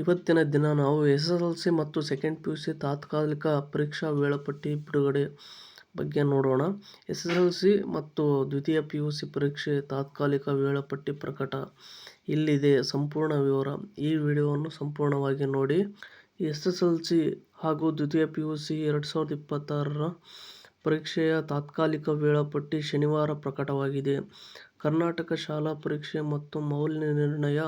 ಇವತ್ತಿನ ದಿನ ನಾವು ಎಸ್ ಎಸ್ ಎಲ್ ಸಿ ಮತ್ತು ಸೆಕೆಂಡ್ ಪಿ ಯು ಸಿ ತಾತ್ಕಾಲಿಕ ಪರೀಕ್ಷಾ ವೇಳಾಪಟ್ಟಿ ಬಿಡುಗಡೆ ಬಗ್ಗೆ ನೋಡೋಣ. ಎಸ್ ಎಸ್ ಎಲ್ ಸಿ ಮತ್ತು ದ್ವಿತೀಯ ಪಿ ಯು ಸಿ ಪರೀಕ್ಷೆ ತಾತ್ಕಾಲಿಕ ವೇಳಾಪಟ್ಟಿ ಪ್ರಕಟ. ಇಲ್ಲಿದೆ ಸಂಪೂರ್ಣ ವಿವರ. ಈ ವಿಡಿಯೋವನ್ನು ಸಂಪೂರ್ಣವಾಗಿ ನೋಡಿ. ಎಸ್ ಎಸ್ ಎಲ್ ಸಿ ಹಾಗೂ ದ್ವಿತೀಯ ಪಿ ಯು ಸಿ ಎರಡು ಸಾವಿರದ ಇಪ್ಪತ್ತಾರರ ಪರೀಕ್ಷೆಯ ತಾತ್ಕಾಲಿಕ ವೇಳಾಪಟ್ಟಿ ಶನಿವಾರ ಪ್ರಕಟವಾಗಿದೆ. ಕರ್ನಾಟಕ ಶಾಲಾ ಪರೀಕ್ಷೆ ಮತ್ತು ಮೌಲ್ಯ ನಿರ್ಣಯ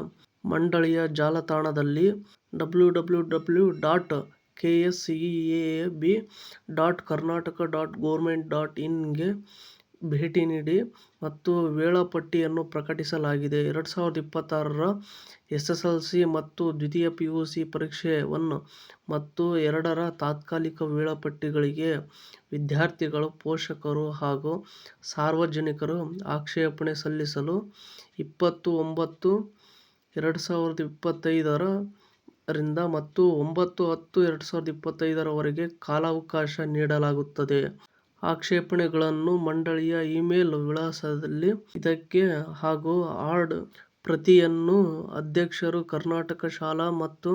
ಮಂಡಳಿಯ ಜಾಲತಾಣದಲ್ಲಿ W W W dot K S E A B dot Karnataka dot government dot ಇನ್ಗೆ ಭೇಟಿ ನೀಡಿ ಮತ್ತು ವೇಳಾಪಟ್ಟಿಯನ್ನು ಪ್ರಕಟಿಸಲಾಗಿದೆ. ಎರಡು ಸಾವಿರದ ಇಪ್ಪತ್ತಾರರ ಎಸ್ ಎಸ್ ಎಲ್ ಸಿ ಮತ್ತು ದ್ವಿತೀಯ ಪಿ ಯು ಸಿ ಪರೀಕ್ಷೆ ಒನ್ ಮತ್ತು ಎರಡರ ತಾತ್ಕಾಲಿಕ ವೇಳಾಪಟ್ಟಿಗಳಿಗೆ ವಿದ್ಯಾರ್ಥಿಗಳು, ಪೋಷಕರು ಹಾಗೂ ಸಾರ್ವಜನಿಕರು ಆಕ್ಷೇಪಣೆ ಸಲ್ಲಿಸಲು ಇಪ್ಪತ್ತು ಒಂಬತ್ತು ಎರಡು ಸಾವಿರದ ಇಪ್ಪತ್ತೈದರ ರಿಂದ ಮತ್ತು ಒಂಬತ್ತು ಹತ್ತು ಎರಡು ಸಾವಿರದ ಇಪ್ಪತ್ತೈದರವರೆಗೆ ಕಾಲಾವಕಾಶ ನೀಡಲಾಗುತ್ತದೆ. ಆಕ್ಷೇಪಣೆಗಳನ್ನು ಮಂಡಳಿಯ ಇಮೇಲ್ ವಿಳಾಸದಲ್ಲಿ ಇದಕ್ಕೆ ಹಾಗೂ ಹಾರ್ಡ್ ಪ್ರತಿಯನ್ನು ಅಧ್ಯಕ್ಷರು ಕರ್ನಾಟಕ ಶಾಲಾ ಮತ್ತು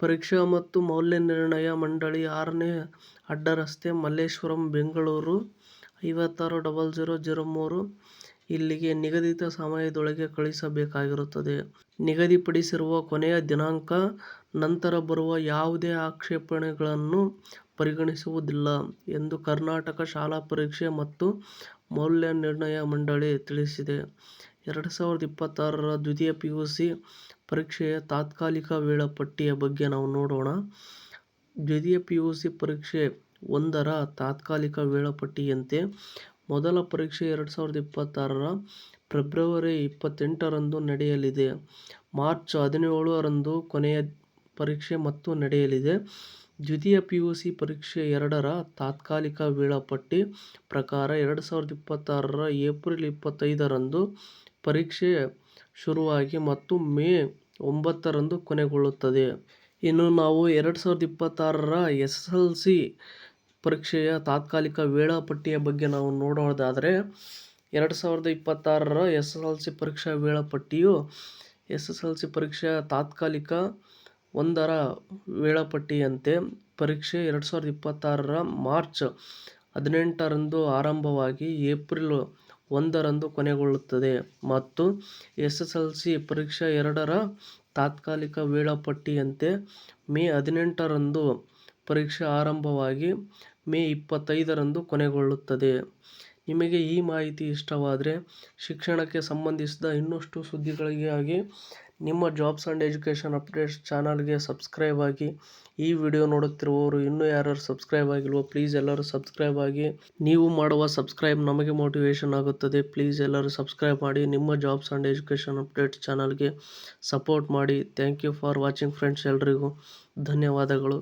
ಪರೀಕ್ಷಾ ಮತ್ತು ಮೌಲ್ಯನಿರ್ಣಯ ಮಂಡಳಿ ಆರನೇ ಅಡ್ಡರಸ್ತೆ ಮಲ್ಲೇಶ್ವರಂ, ಬೆಂಗಳೂರು ಐವತ್ತಾರು, ಡಬಲ್ ಜೀರೋ ಜೀರೋ ಮೂರು ಇಲ್ಲಿಗೆ ನಿಗದಿತ ಸಮಯದೊಳಗೆ ಕಳುಹಿಸಬೇಕಾಗಿರುತ್ತದೆ ನಿಗದಿಪಡಿಸಿರುವ ಕೊನೆಯ ದಿನಾಂಕ ನಂತರ ಬರುವ ಯಾವುದೇ ಆಕ್ಷೇಪಣೆಗಳನ್ನು ಪರಿಗಣಿಸುವುದಿಲ್ಲ ಎಂದು ಕರ್ನಾಟಕ ಶಾಲಾ ಪರೀಕ್ಷೆ ಮತ್ತು ಮೌಲ್ಯನಿರ್ಣಯ ಮಂಡಳಿ ತಿಳಿಸಿದೆ. ಎರಡು ಸಾವಿರದ ಇಪ್ಪತ್ತಾರರ ದ್ವಿತೀಯ ಪಿ ಯು ಸಿ ಪರೀಕ್ಷೆಯ ತಾತ್ಕಾಲಿಕ ವೇಳಾಪಟ್ಟಿಯ ಬಗ್ಗೆ ನಾವು ನೋಡೋಣ. ದ್ವಿತೀಯ ಪಿ ಯು ಸಿ ಪರೀಕ್ಷೆ ಒಂದರ ತಾತ್ಕಾಲಿಕ ವೇಳಾಪಟ್ಟಿಯಂತೆ ಮೊದಲ ಪರೀಕ್ಷೆ ಎರಡು ಸಾವಿರದ ಇಪ್ಪತ್ತಾರರ ಫೆಬ್ರವರಿ ಇಪ್ಪತ್ತೆಂಟರಂದು ನಡೆಯಲಿದೆ. ಮಾರ್ಚ್ ಹದಿನೇಳರಂದು ಕೊನೆಯ ಪರೀಕ್ಷೆ ಮತ್ತು ನಡೆಯಲಿದೆ. ದ್ವಿತೀಯ ಪಿ ಯು ಸಿ ಪರೀಕ್ಷೆ ಎರಡರ ತಾತ್ಕಾಲಿಕ ವೇಳಾಪಟ್ಟಿ ಪ್ರಕಾರ ಎರಡು ಸಾವಿರದ ಇಪ್ಪತ್ತಾರರ ಏಪ್ರಿಲ್ ಇಪ್ಪತ್ತೈದರಂದು ಪರೀಕ್ಷೆ ಶುರುವಾಗಿ ಮತ್ತು ಮೇ ಒಂಬತ್ತರಂದು ಕೊನೆಗೊಳ್ಳುತ್ತದೆ. ಇನ್ನು ನಾವು ಎರಡು ಸಾವಿರದ ಇಪ್ಪತ್ತಾರರ ಎಸ್ ಎಸ್ ಎಲ್ ಸಿ ಪರೀಕ್ಷೆಯ ತಾತ್ಕಾಲಿಕ ವೇಳಾಪಟ್ಟಿಯ ಬಗ್ಗೆ ನಾವು ನೋಡೋದಾದರೆ, ಎರಡು ಸಾವಿರದ ಇಪ್ಪತ್ತಾರರ ಎಸ್ ಎಸ್ ಎಲ್ ಸಿ ಪರೀಕ್ಷಾ ವೇಳಾಪಟ್ಟಿಯು ಎಸ್ ಎಸ್ ಎಲ್ ಸಿ ಪರೀಕ್ಷೆಯ ತಾತ್ಕಾಲಿಕ ಒಂದರ ವೇಳಾಪಟ್ಟಿಯಂತೆ ಪರೀಕ್ಷೆ ಎರಡು ಸಾವಿರದ ಇಪ್ಪತ್ತಾರರ ಮಾರ್ಚ್ ಹದಿನೆಂಟರಂದು ಆರಂಭವಾಗಿ ಏಪ್ರಿಲ್ ಒಂದರಂದು ಕೊನೆಗೊಳ್ಳುತ್ತದೆ ಮತ್ತು ಎಸ್ ಎಸ್ ಎಲ್ ಸಿ ಪರೀಕ್ಷೆ ಎರಡರ ತಾತ್ಕಾಲಿಕ ವೇಳಾಪಟ್ಟಿಯಂತೆ ಮೇ ಹದಿನೆಂಟರಂದು ಪರೀಕ್ಷೆ ಆರಂಭವಾಗಿ ಮೇ ಇಪ್ಪತ್ತೈದರಂದು ಕೊನೆಗೊಳ್ಳುತ್ತದೆ. ನಿಮಗೆ ಈ ಮಾಹಿತಿ ಇಷ್ಟವಾದರೆ ಶಿಕ್ಷಣಕ್ಕೆ ಸಂಬಂಧಿಸಿದ ಇನ್ನಷ್ಟು ಸುದ್ದಿಗಳಿಗಾಗಿ ನಿಮ್ಮ ಜಾಬ್ಸ್ ಆ್ಯಂಡ್ ಎಜುಕೇಷನ್ ಅಪ್ಡೇಟ್ಸ್ ಚಾನಲ್ಗೆ ಸಬ್ಸ್ಕ್ರೈಬ್ ಆಗಿ, ಈ ವಿಡಿಯೋ ನೋಡುತ್ತಿರುವವರು ಇನ್ನೂ ಯಾರು ಸಬ್ಸ್ಕ್ರೈಬ್ ಆಗಿಲ್ವೋ ಪ್ಲೀಸ್ ಎಲ್ಲರೂ ಸಬ್ಸ್ಕ್ರೈಬ್ ಆಗಿ. ನೀವು ಮಾಡುವ ಸಬ್ಸ್ಕ್ರೈಬ್ ನಮಗೆ ಮೋಟಿವೇಶನ್ ಆಗುತ್ತದೆ. ಪ್ಲೀಸ್ ಎಲ್ಲರೂ ಸಬ್ಸ್ಕ್ರೈಬ್ ಮಾಡಿ, ನಿಮ್ಮ ಜಾಬ್ಸ್ ಆ್ಯಂಡ್ ಎಜುಕೇಷನ್ ಅಪ್ಡೇಟ್ಸ್ ಚಾನಲ್ಗೆ ಸಪೋರ್ಟ್ ಮಾಡಿ. Thank you for watching friends ಎಲ್ರಿಗೂ ಧನ್ಯವಾದಗಳು.